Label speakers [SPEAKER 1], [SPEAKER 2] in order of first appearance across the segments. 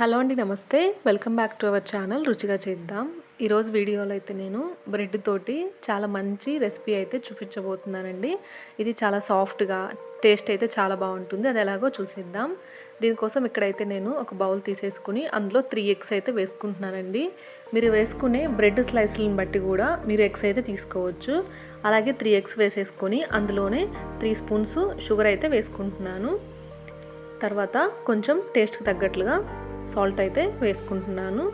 [SPEAKER 1] Hello అండి నమస్తే. Welcome back to our channel రుచిగా చేద్దాం. ఈరోజు వీడియోలో అయితే నేను బ్రెడ్ తోటి చాలా మంచి రెసిపీ అయితే చూపించబోతున్నానండి. ఇది చాలా సాఫ్ట్గా టేస్ట్ అయితే చాలా బాగుంటుంది. అది ఎలాగో చూసేద్దాం. దీనికోసం ఇక్కడైతే నేను ఒక బౌల్ తీసేసుకుని అందులో త్రీ ఎగ్స్ అయితే వేసుకుంటున్నానండి. మీరు వేసుకునే బ్రెడ్ స్లైస్లను బట్టి కూడా మీరు ఎగ్స్ అయితే తీసుకోవచ్చు. అలాగే త్రీ ఎగ్స్ వేసేసుకొని అందులోనే త్రీ స్పూన్స్ షుగర్ అయితే వేసుకుంటున్నాను. తర్వాత కొంచెం టేస్ట్కి తగ్గట్లుగా సాల్ట్ అయితే వేసుకుంటున్నాను.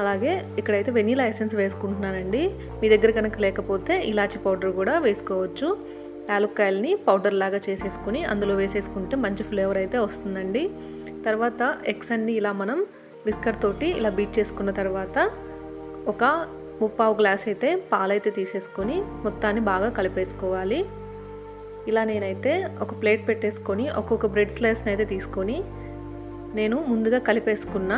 [SPEAKER 1] అలాగే ఇక్కడైతే వెనీలా ఎసెన్స్ వేసుకుంటున్నానండి. మీ దగ్గర కనుక లేకపోతే ఇలాచి పౌడర్ కూడా వేసుకోవచ్చు. యాలక్కాయలని పౌడర్ లాగా చేసేసుకొని అందులో వేసేసుకుంటే మంచి ఫ్లేవర్ అయితే వస్తుందండి. తర్వాత ఎగ్స్ అన్ని ఇలా మనం బిస్కట్ తోటి ఇలా బీట్ చేసుకున్న తర్వాత ఒక ముప్పావు గ్లాస్ అయితే పాలైతే తీసేసుకొని మొత్తాన్ని బాగా కలిపేసుకోవాలి. ఇలా నేనైతే ఒక ప్లేట్ పెట్టేసుకొని ఒక్కొక్క బ్రెడ్ స్లైస్ని అయితే తీసుకొని నేను ముందుగా కలిపేసుకున్న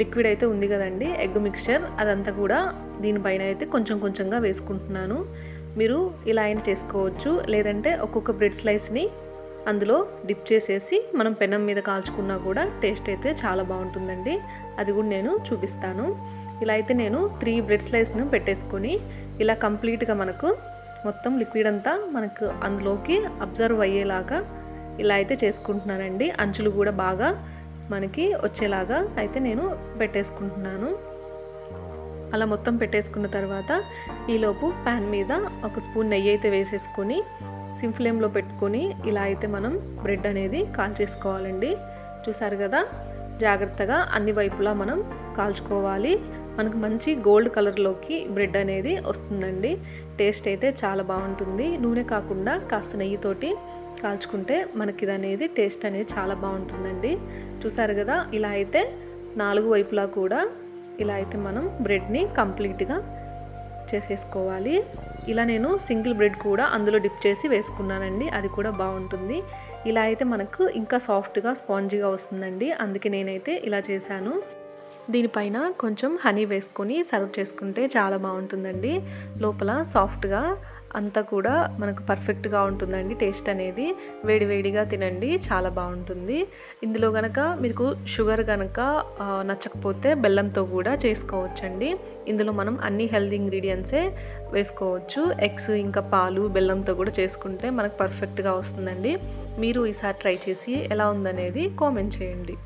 [SPEAKER 1] లిక్విడ్ అయితే ఉంది కదండి ఎగ్ మిక్చర్. అదంతా కూడా దీనిపైన అయితే కొంచెం కొంచెంగా వేసుకుంటున్నాను. మీరు ఇలా అయినా చేసుకోవచ్చు లేదంటే ఒక్కొక్క బ్రెడ్ స్లైస్ని అందులో డిప్ చేసేసి మనం పెనం మీద కాల్చుకున్నా కూడా టేస్ట్ అయితే చాలా బాగుంటుందండి. అది కూడా నేను చూపిస్తాను. ఇలా అయితే నేను త్రీ బ్రెడ్ స్లైస్ను పెట్టేసుకొని ఇలా కంప్లీట్గా మనకు మొత్తం లిక్విడ్ అంతా మనకు అందులోకి అబ్జర్వ్ అయ్యేలాగా ఇలా అయితే చేసుకుంటున్నానండి. అంచులు కూడా బాగా మనకి వచ్చేలాగా అయితే నేను పెట్టేసుకుంటున్నాను. అలా మొత్తం పెట్టేసుకున్న తర్వాత ఈలోపు ప్యాన్ మీద ఒక స్పూన్ నెయ్యి అయితే వేసేసుకొని సిమ్ ఫ్లేమ్లో పెట్టుకొని ఇలా అయితే మనం బ్రెడ్ అనేది కాల్చేసుకోవాలండి. చూసారు కదా? జాగ్రత్తగా అన్ని వైపులా మనం కాల్చుకోవాలి. మనకు మంచి గోల్డ్ కలర్లోకి బ్రెడ్ అనేది వస్తుందండి. టేస్ట్ అయితే చాలా బాగుంటుంది. నూనె కాకుండా కాస్త నెయ్యితోటి కాల్చుకుంటే మనకి ఇది అనేది టేస్ట్ అనేది చాలా బాగుంటుందండి. చూసారు కదా ఇలా అయితే నాలుగు వైపులా కూడా ఇలా అయితే మనం బ్రెడ్ని కంప్లీట్గా చేసేసుకోవాలి. ఇలా నేను సింగిల్ బ్రెడ్ కూడా అందులో డిప్ చేసి వేసుకున్నానండి. అది కూడా బాగుంటుంది. ఇలా అయితే మనకు ఇంకా సాఫ్ట్గా స్పాంజీగా వస్తుందండి. అందుకే నేనైతే ఇలా చేశాను. దీనిపైన కొంచెం హనీ వేసుకొని సర్వ్ చేసుకుంటే చాలా బాగుంటుందండి. లోపల సాఫ్ట్గా అంతా కూడా మనకు పర్ఫెక్ట్గా ఉంటుందండి టేస్ట్ అనేది. వేడివేడిగా తినండి చాలా బాగుంటుంది. ఇందులో కనుక మీకు షుగర్ కనుక నచ్చకపోతే బెల్లంతో కూడా చేసుకోవచ్చండి. ఇందులో మనం అన్ని హెల్తీ ఇంగ్రీడియంట్సే వేసుకోవచ్చు. ఎగ్స్ ఇంకా పాలు బెల్లంతో కూడా చేసుకుంటే మనకు పర్ఫెక్ట్గా వస్తుందండి. మీరు ఈసారి ట్రై చేసి ఎలా ఉందనేది కామెంట్ చేయండి.